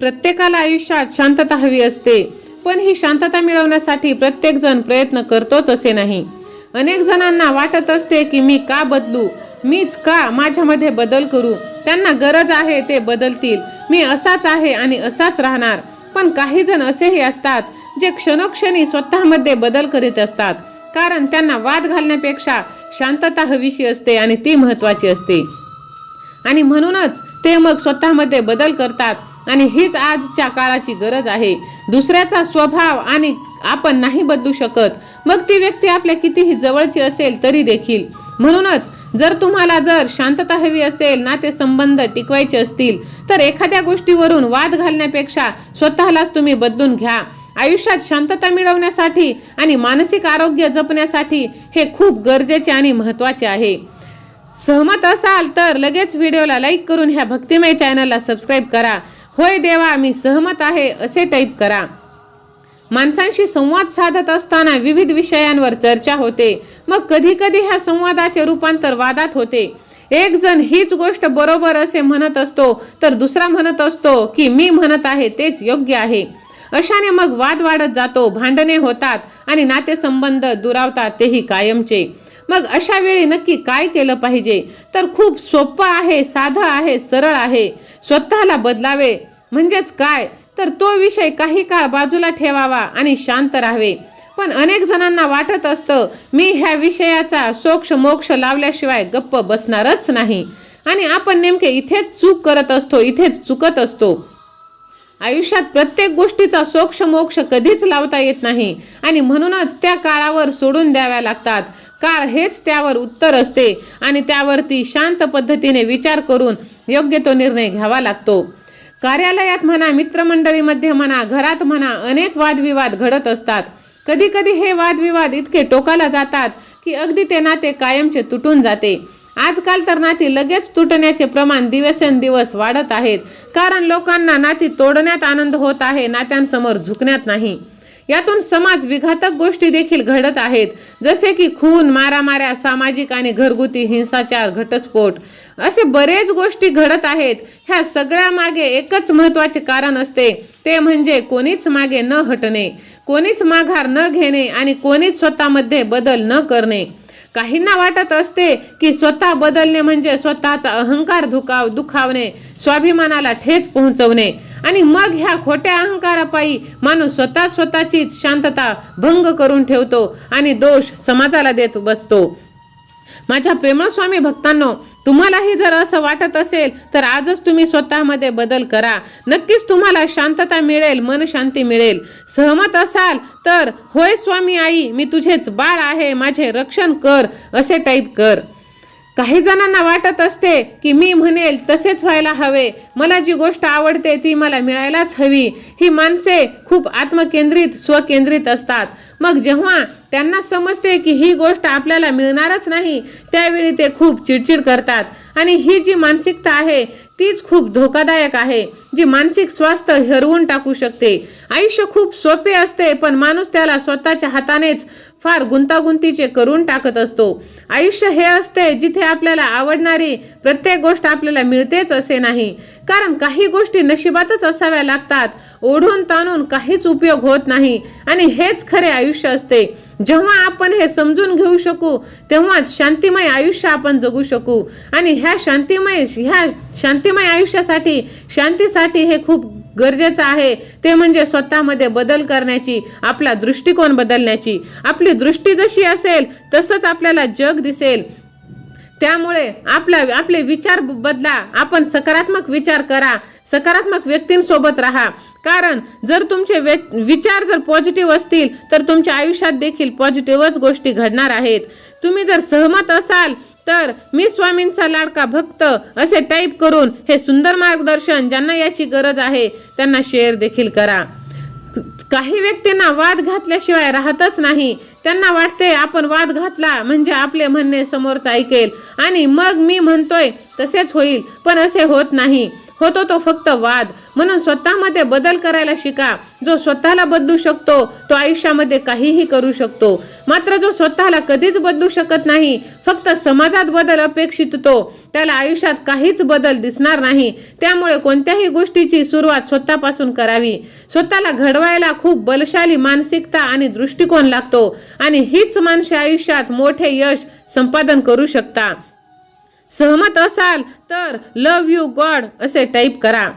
प्रत्येकाला आयुष्यात शांतता हवी असते पण ही शांतता मिळवण्यासाठी प्रत्येक जण प्रयत्न करतोच असे नाही. अनेक जणांना वाटत असते की मी का बदलू मीच का माझ्यामध्ये बदल करू? त्यांना गरज आहे ते बदलतील. मी असाच आहे आणि असाच राहणार. पण काही जण असेही असतात जे क्षणोक्षणी स्वतःमध्ये बदल करीत असतात. कारण त्यांना वाद घालण्यापेक्षा शांतता हवीशी असते आणि ती महत्वाची असते. आणि म्हणूनच ते मग स्वतःमध्ये बदल करतात आणि हीच आजच्या काळाची गरज आहे. दुसऱ्याचा स्वभाव आणि आपण नाही बदलू शकत. मग ती व्यक्ती आपल्या कितीही जवळची असेल तरी देखील. म्हणूनच जर तुम्हाला जर शांतता हवी असेल नाते संबंध टिकवायचे असतील तर एखाद्या गोष्टीवरून वाद घालण्यापेक्षा स्वतःलाच तुम्ही बदलून घ्या. आयुष्यात शांतता मिळवण्यासाठी आणि मानसिक आरोग्य जपण्यासाठी हे खूप गरजेचे आणि महत्त्वाचे आहे. सहमत असाल तर लगेच व्हिडिओला लाईक करून ह्या भक्तिमय चॅनलला सबस्क्राईब करा. होय देवा मी सहमत आहे असे टाईप करा. माणसांशी संवाद साधत असताना विविध विषयांवर चर्चा होते. मग कधी कधी ह्या संवादाचे रूपांतर वादात होते. एक जण हीच गोष्ट बरोबर असे म्हणत असतो तर दुसरा म्हणत असतो की मी म्हणत आहे तेच योग्य आहे. अशाने मग वाद वाढत जातो भांडणे होतात आणि नातेसंबंध दुरावतात तेही कायमचे. मग अशा वेळी नक्की काय केलं पाहिजे? तर खूप सोपं आहे साधं आहे सरळ आहे. स्वतःला बदलावे. म्हणजेच काय? तर तो विषय काही काळ बाजूला ठेवावा आणि शांत राहावे. पण अनेक जणांना वाटत असतं मी ह्या विषयाचा सोक्ष मोक्ष लावल्याशिवाय गप्प बसणारच नाही. आणि आपण नेमके इथेच चूक करत असतो इथेच चुकत असतो. आयुष्यात प्रत्येक गोष्टीचा सोक्ष मोक्ष कधीच लावता येत नाही. आणि म्हणूनच त्या काळावर सोडून द्याव्या लागतात. काळ हेच त्यावर उत्तर असते आणि त्यावरती शांत पद्धतीने विचार करून योग्य तो निर्णय घ्यावा लागतो. कार्यालयात म्हणा मित्रमंडळीमध्ये म्हणा घरात म्हणा अनेक वादविवाद घडत असतात. कधी कधी हे वादविवाद इतके टोकाला जातात की अगदी ते नाते कायमचे तुटून जाते. आजकाल तर नाती लगेच तुटण्याचे प्रमाण दिवसेंदिवस वाढत आहेत. कारण लोकांना नाती तोडण्यात आनंद होत आहे नात्यांसमोर झुकण्यात नाही. यातून समाज विघातक गोष्टी देखील घडत आहेत. जसे की खून मारामाऱ्या सामाजिक आणि घरगुती हिंसाचार घटस्फोट असे बरेच गोष्टी घडत आहेत. ह्या सगळ्या मागे एकच महत्त्वाचे कारण असते. ते म्हणजे कोणीच मागे न हटणे कोणीच माघार न घेणे आणि कोणीच स्वतःमध्ये बदल न करणे. काहींना वाटत असते की स्वतः बदलणे म्हणजे स्वतःचा अहंकार धुकाव दुखावणे स्वाभिमानाला ठेच पोहोचवणे. आणि मग ह्या खोट्या अहंकारापायी माणूस स्वतः स्वतःचीच शांतता भंग करून ठेवतो आणि दोष समाजाला देत बसतो. माझ्या प्रेमळ स्वामी भक्तांनो तुम्हालाही जर असं वाटत असेल तर आजच तुम्ही स्वतःमध्ये बदल करा. नक्कीच तुम्हाला शांतता मिळेल मन शांती मिळेल. सहमत असाल तर होय स्वामी आई मी तुझेच बाळ आहे माझे रक्षण कर असे टाईप कर. काही जणांना वाटत असते की मी म्हणेल तसेच व्हायला हवे. मला जी गोष्ट आवडते ती मला मिळायलाच हवी. ही माणसे खूप आत्मकेंद्रित स्वकेंद्रित असतात. मग जेव्हा त्यांना समजते की ही गोष्ट आपल्याला मिळणारच नाही त्यावेळी ते खूप चिडचिड करतात. आणि ही जी मानसिकता आहे तीच खूप धोकादायक आहे जी मानसिक स्वास्थ्य हरवून टाकू शकते. आयुष्य खूप सोपे असते पण माणूस त्याला स्वतःच्या हातानेच फार गुंतागुंतीचे करून टाकत असतो. आयुष्य हे असते जिथे आपल्याला आवडणारी प्रत्येक गोष्ट आपल्याला मिळतेच असे नाही. कारण काही गोष्टी नशिबातच असाव्या लागतात. ओढून ताणून काहीच उपयोग होत नाही. आणि हेच खरे आयुष्य असते. जेव्हा आपण हे समजून घेऊ शकू तेव्हाच शांतिमय आयुष्य आपण जगू शकू. आणि ह्या शांतिमय ह्या शांतिमय आयुष्यासाठी शांतीसाठी हे खूप गरजेचं आहे. ते म्हणजे स्वतःमध्ये बदल करण्याची आपला दृष्टिकोन बदलण्याची. आपली दृष्टी जशी असेल तसंच आपल्याला जग दिसेल. त्यामुळे आपला आपले विचार ब- बदला. आपण सकारात्मक विचार करा. सकारात्मक व्यक्तींसोबत राहा. कारण जर तुमचे वे- विचार जर पॉझिटिव्ह असतील तर तुमच्या आयुष्यात देखील पॉझिटिव्हच गोष्टी घडणार आहेत. तुम्ही जर सहमत असाल तर मी स्वामींचा लाडका भक्त असे टाईप करून हे सुंदर मार्गदर्शन ज्यांना याची गरज आहे त्यांना शेअर देखील करा. काही व्यक्तींना वाद घातल्याशिवाय राहतच नाही. त्यांना वाटते आपण वाद घातला म्हणजे आपले म्हणणे समोरच ऐकेल. आणि मग मी म्हणतोय तसेच होईल. पण असे होत नाही. होतो तो फक्त वाद. म्हणून स्वतःमध्ये बदल करायला शिका. जो स्वतःला बदलू शकतो तो आयुष्यामध्ये काहीही करू शकतो. मात्र जो स्वतःला कधीच बदलू शकत नाही फक्त समाजात बदल अपेक्षित तो. त्याला आयुष्यात काहीच बदल दिसणार नाही. त्यामुळे कोणत्याही गोष्टीची सुरुवात स्वतःपासून करावी. स्वतःला घडवायला खूप बलशाली मानसिकता आणि दृष्टिकोन लागतो. आणि हीच माणसे आयुष्यात मोठे यश संपादन करू शकता. सहमत असाल तर लव यू गॉड असे टाईप करा.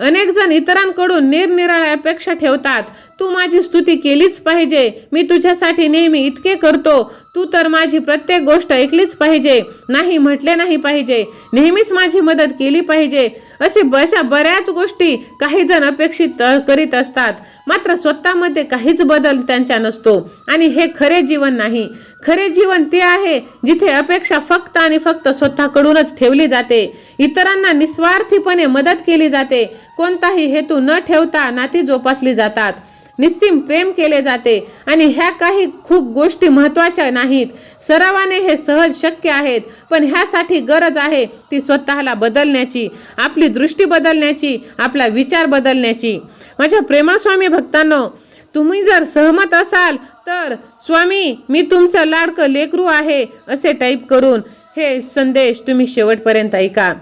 अनेक जण इतरांकडून निरनिराळ्या अपेक्षा ठेवतात. तू माझी स्तुती केलीच पाहिजे. मी तुझ्यासाठी नेहमी इतके करतो. तू तर माझी प्रत्येक गोष्ट ऐकलीच पाहिजे. नाही म्हटले नाही पाहिजे. नेहमीच माझी मदत केली पाहिजे. असे अशा बऱ्याच गोष्टी काही जण अपेक्षित करीत असतात. मात्र स्वतःमध्ये काहीच बदल त्यांच्या नसतो. आणि हे खरे जीवन नाही. खरे जीवन ते आहे जिथे अपेक्षा फक्त आणि फक्त स्वतःकडूनच ठेवली जाते. इतरांना निस्वार्थीपणे मदत केली जाते. कोणताही हेतू न ठेवता नाती जोपासली जातात. निस्सीम प्रेम केले जाते. आणि ह्या काही खूप गोष्टी महत्त्वाच्या नाहीत. सरावाने हे सहज शक्य आहेत पण ह्यासाठी गरज आहे ती स्वतःला बदलण्याची आपली दृष्टी बदलण्याची आपला विचार बदलण्याची. माझ्या प्रेमास्वामी भक्तांनो तुम्ही जर सहमत असाल तर स्वामी मी तुमचं लाडकं लेकरू आहे असे टाईप करून हे संदेश तुम्ही शेवटपर्यंत ऐका.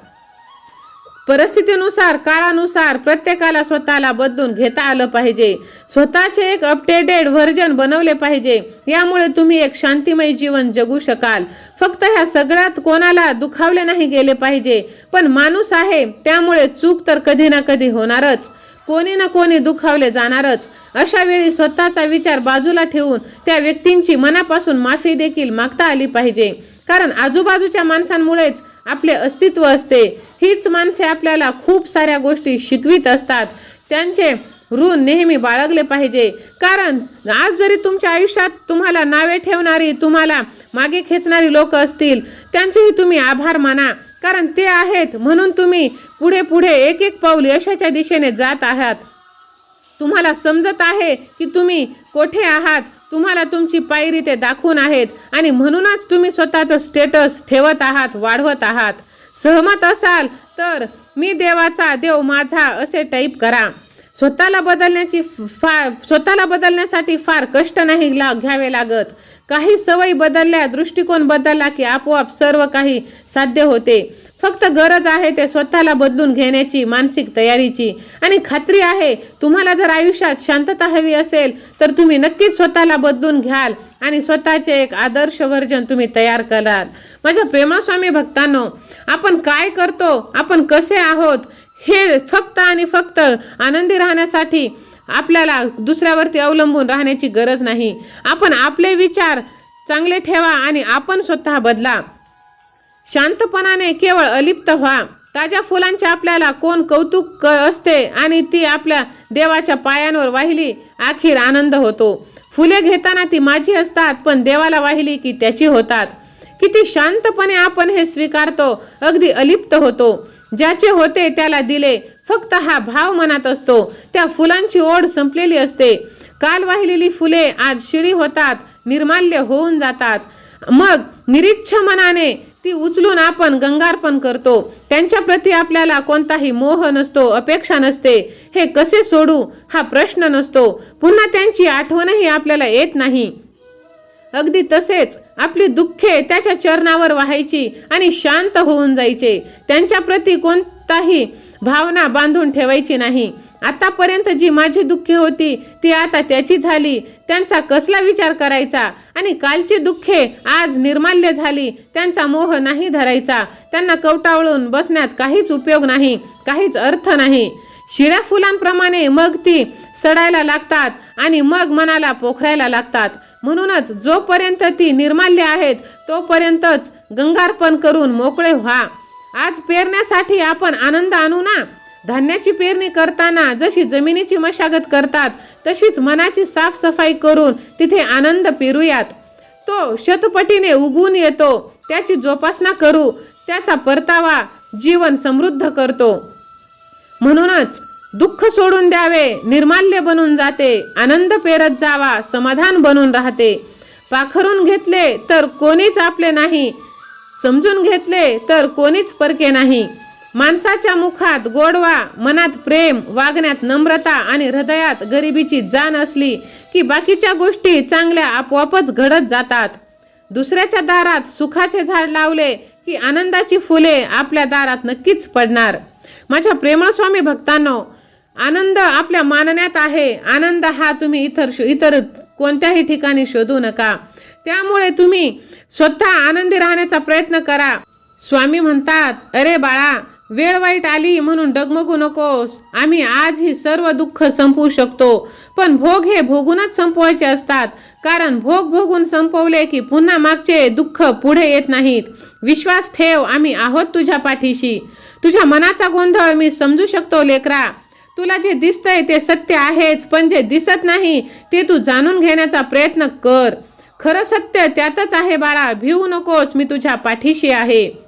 परिस्थितीनुसार काळानुसार प्रत्येकाला स्वतःला बदलून घेता आलं पाहिजे. स्वतःचे एक अपडेटेड व्हर्जन बनवले पाहिजे. यामुळे तुम्ही एक शांतिमय जीवन जगू शकाल. फक्त ह्या सगळ्यात कोणाला दुखावले नाही गेले पाहिजे. पण माणूस आहे त्यामुळे चूक तर कधी ना कधी होणारच. कोणी ना कोणी दुखावले जाणारच. अशा वेळी स्वतःचा विचार बाजूला ठेवून त्या व्यक्तींची मनापासून माफी देखील मागता आली पाहिजे. कारण आजूबाजूच्या माणसांमुळेच आपले अस्तित्व असते. हीच माणसे आपल्याला खूप साऱ्या गोष्टी शिकवित असतात. त्यांचे ऋण नेहमी बाळगले पाहिजे. कारण आज जरी तुमच्या आयुष्यात तुम्हाला नावे ठेवणारी तुम्हाला मागे खेचणारी लोक असतील त्यांचेही तुम्ही आभार माना. कारण ते आहेत म्हणून तुम्ही पुढे पुढे एक एक पाऊल यशाच्या दिशेने जात आहात. तुम्हाला समजत आहे की तुम्ही कोठे आहात? तुम्हाला तुमची पायरी ते दाखवून आहेत आणि म्हणूनच तुम्ही स्वतःचं स्टेटस ठेवत आहात वाढवत आहात. सहमत असाल तर मी देवाचा देव माझा असे टाईप करा. स्वतःला बदलण्याची फार स्वतःला बदलण्यासाठी फार कष्ट नाही ला घ्यावे लागत. काही सवयी बदलल्या दृष्टिकोन बदलला की आपोआप सर्व काही साध्य होते. फक्त गरज आहे ते स्वतःला बदलून घेण्याची मानसिक तयारीची. आणि खात्री आहे तुम्हाला जर आयुष्यात शांतता हवी असेल तर तुम्ही नक्कीच स्वतःला बदलून घ्याल आणि स्वतःचे एक आदर्श वर्जन तुम्ही तयार कराल. माझ्या प्रेमास्वामी भक्तांनो आपण काय करतो आपण कसे आहोत हे फक्त आणि फक्त आनंदी राहण्यासाठी आपल्याला दुसऱ्यावरती अवलंबून राहण्याची गरज नाही. आपण आपले विचार चांगले ठेवा आणि आपण स्वतः बदला. शांतपणाने केवळ अलिप्त व्हा. ताज्या फुलांचे आपल्याला कोण कौतुक क- असते आणि ती आपल्या देवाच्या पायांवर वाहिली अखेर आनंद होतो. फुले घेताना ती माझी असतात पण देवाला वाहिली की त्याची होतात. किती शांतपणे आपण हे स्वीकारतो अगदी अलिप्त होतो. ज्याचे होते त्याला दिले फक्त हा भाव मनात असतो. त्या फुलांची ओढ संपलेली असते. काल वाहिलेली फुले आज शिळी होतात निर्माल्य होऊन जातात. मग निरीच्छ मनाने ती उचलून आपण गंगार्पण करतो. त्यांच्या प्रती आपल्याला कोणताही मोह नसतो अपेक्षा नसते. हे कसे सोडू हा प्रश्न नसतो. पुन्हा त्यांची आठवणही आपल्याला येत नाही. अगदी तसेच आपली दुःखे त्याच्या चरणावर व्हायची आणि शांत होऊन जायचे. त्यांच्या प्रती कोणताही भावना बांधून ठेवायची नाही. आतापर्यंत जी माझी दुःखे होती ती आता त्याची झाली. त्यांचा कसला विचार करायचा? आणि कालची दुःखे आज निर्माल्य झाली. त्यांचा मोह नाही धरायचा. त्यांना कवटाळून बसण्यात काहीच उपयोग नाही काहीच अर्थ नाही. शिळ्या फुलांप्रमाणे मग ती सडायला लागतात आणि मग मनाला पोखरायला लागतात. म्हणूनच जोपर्यंत ती निर्माल्य आहेत तोपर्यंतच गंगार्पण करून मोकळे व्हा. आज पेरण्यासाठी आपण आनंद आणू ना? धान्याची पेरणी करताना जशी जमिनीची मशागत करतात तशीच मनाची साफसफाई करून तिथे आनंद पेरूयात. तो शतपटीने उगवून येतो त्याची जोपासना करू त्याचा परतावा जीवन समृद्ध करतो. म्हणूनच दुःख सोडून द्यावे निर्माल्य बनून जाते आनंद पेरत जावा समाधान बनून राहते. पाखरून घेतले तर कोणीच आपले नाही समजून घेतले तर कोणीच परके नाही. माणसाच्या मुखात गोडवा मनात प्रेम वागण्यात नम्रता आणि हृदयात गरिबीची जाण असली की बाकीच्या गोष्टी चांगल्या आपोआपच घडत जातात. दुसऱ्याच्या दारात सुखाचे झाड लावले की आनंदाची फुले आपल्या दारात नक्कीच पडणार. माझ्या प्रेमळ स्वामी भक्तांनो आनंद आपल्या मानण्यात आहे. आनंद हा तुम्ही इतर इतर कोणत्याही ठिकाणी शोधू नका. त्यामुळे तुम्ही स्वतः आनंदी राहण्याचा प्रयत्न करा. स्वामी म्हणतात अरे बाळा वेळ वाईट आली म्हणून डगमगू नकोस. आम्ही आज ही सर्व दुःख संपवू शकतो. पण भोग हे भोगूनच संपवायचे असतात. कारण भोग भोगून संपवले की पुन्हा मागचे दुःख पुढे येत नाहीत. विश्वास ठेव आम्ही आहोत तुझ्या पाठीशी. तुझ्या मनाचा गोंधळ मी समजू शकतो लेकरा. तुला जे दिसतंय ते सत्य आहेच पण जे दिसत नाही ते तू जाणून घेण्याचा प्रयत्न कर. खरं सत्य त्यातच आहे बाळा भिवू नकोस मी तुझ्या पाठीशी आहे.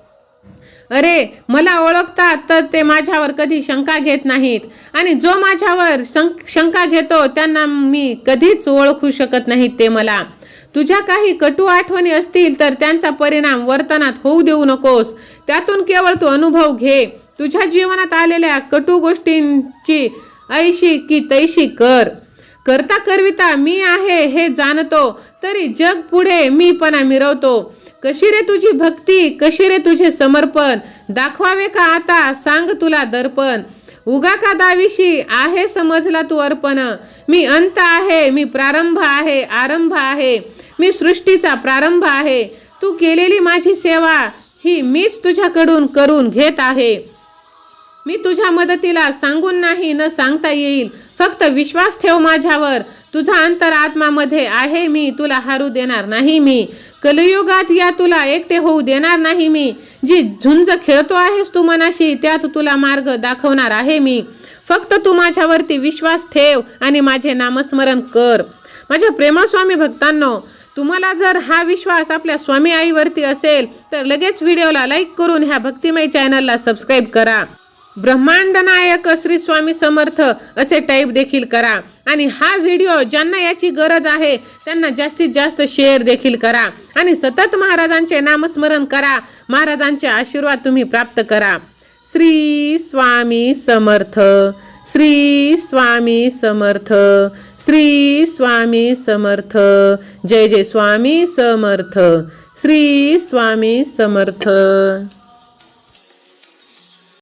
अरे मला ओळखतात तर ते माझ्यावर कधी शंका घेत नाहीत. आणि जो माझ्यावर शंका घेतो त्यांना मी कधीच ओळखू शकत नाहीत ते मला. तुझ्या काही कटू आठवणी असतील तर त्यांचा परिणाम वर्तनात होऊ देऊ नकोस. त्यातून केवळ तू अनुभव घे. तुझ्या जीवनात आलेल्या कटू गोष्टींची ऐशी की तैशी कर. करता करविता मी आहे हे जाणतो. तरी जग पुढे मीपणा मिरवतो कशी रे तुझी भक्ती? कशी रे तुझे समर्पण? दाखवावे का आता? सांग तुला दर्पण. उगा का दाविशी? आहे समजला तू अर्पण. मी अंत आहे मी प्रारंभ आहे आरंभ आहे. मी सृष्टीचा प्रारंभ आहे. तू केलेली माझी सेवा ही मीच तुझ्याकडून करून घेत आहे. मी तुझ्या मदतीला सांगून नाही न सांगता येईल. फक्त विश्वास ठेव माझ्यावर. तुझा अंतरात्मामध्ये आहे मी तुला हारू देणार नाही मी. कलयुगात या तुला एकटे होऊ देणार नाही मी. जी झुंज खेळतो आहेस तू मनाशी त्यात तुला मार्ग दाखवणार आहे मी. फक्त तू माझ्यावरती विश्वास ठेव आणि माझे नामस्मरण कर. माझ्या प्रेमस्वामी भक्तांनो तुम्हाला जर हा विश्वास आपल्या स्वामी आईवरती असेल तर लगेच व्हिडिओला लाईक करून ह्या भक्तिमय चॅनलला सबस्क्राईब करा. ब्रह्मांड नायक श्री स्वामी समर्थ असे टाईप देखील करा. आणि हा व्हिडिओ ज्यांना याची गरज आहे त्यांना जास्तीत जास्त शेअर देखील करा. आणि सतत महाराजांचे नामस्मरण करा. महाराजांचे आशीर्वाद तुम्ही प्राप्त करा. श्री स्वामी समर्थ श्री स्वामी समर्थ श्री स्वामी समर्थ जय जय स्वामी समर्थ श्री स्वामी समर्थ.